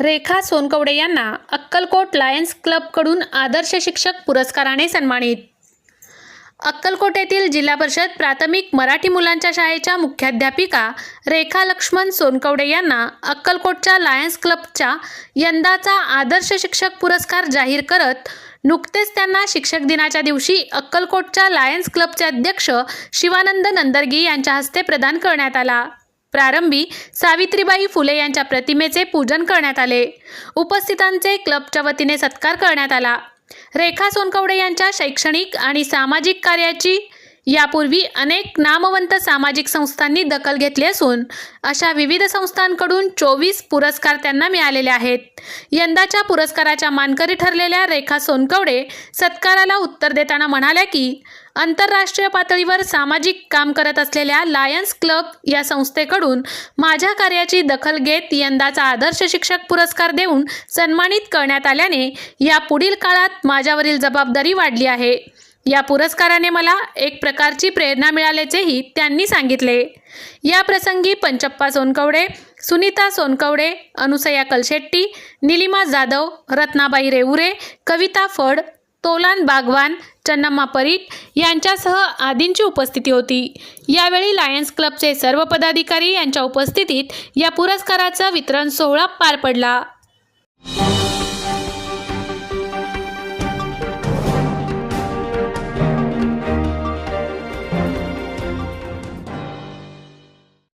रेखा सोनकवडे यांना अक्कलकोट लायन्स क्लबकडून आदर्श शिक्षक पुरस्काराने सन्मानित. अक्कलकोट येथील जिल्हा परिषद प्राथमिक मराठी मुलांच्या शाळेच्या मुख्याध्यापिका रेखा लक्ष्मण सोनकवडे यांना अक्कलकोटच्या लायन्स क्लबच्या यंदाचा आदर्श शिक्षक पुरस्कार जाहीर करत नुकतेच त्यांना शिक्षक दिनाच्या दिवशी अक्कलकोटच्या लायन्स क्लबचे अध्यक्ष शिवानंद नंदरगी यांच्या हस्ते प्रदान करण्यात आला. प्रारंभी सावित्रीबाई फुले यांच्या प्रतिमेचे पूजन करण्यात आले. उपस्थितांचे क्लबच्या वतीने सत्कार करण्यात आला. रेखा सोनकवडे यांच्या शैक्षणिक आणि सामाजिक कार्याची यापूर्वी अनेक नामवंत सामाजिक संस्थांनी दखल घेतली असून अशा विविध संस्थांकडून चोवीस पुरस्कार त्यांना मिळालेले आहेत. यंदाच्या पुरस्काराच्या मानकरी ठरलेल्या रेखा सोनकवडे सत्काराला उत्तर देताना म्हणाल्या की आंतरराष्ट्रीय पातळीवर सामाजिक काम करत असलेल्या लायन्स क्लब या संस्थेकडून माझ्या कार्याची दखल घेत यंदाचा आदर्श शिक्षक पुरस्कार देऊन सन्मानित करण्यात आल्याने या पुढील काळात माझ्यावरील जबाबदारी वाढली आहे. या पुरस्काराने मला एक प्रकारची प्रेरणा मिळाल्याचेही त्यांनी सांगितले. या प्रसंगी पंचप्पा सोनकवडे सुनीता सोनकवडे अनुसया कलशेट्टी निलिमा जाधव रत्नाबाई रेवुरे कविता फड तोलान बागवान चन्नम्मा परीट यांच्यासह आदींची उपस्थिती होती. यावेळी लायन्स क्लबचे सर्व पदाधिकारी यांच्या उपस्थितीत या पुरस्काराचा वितरण सोहळा पार पडला.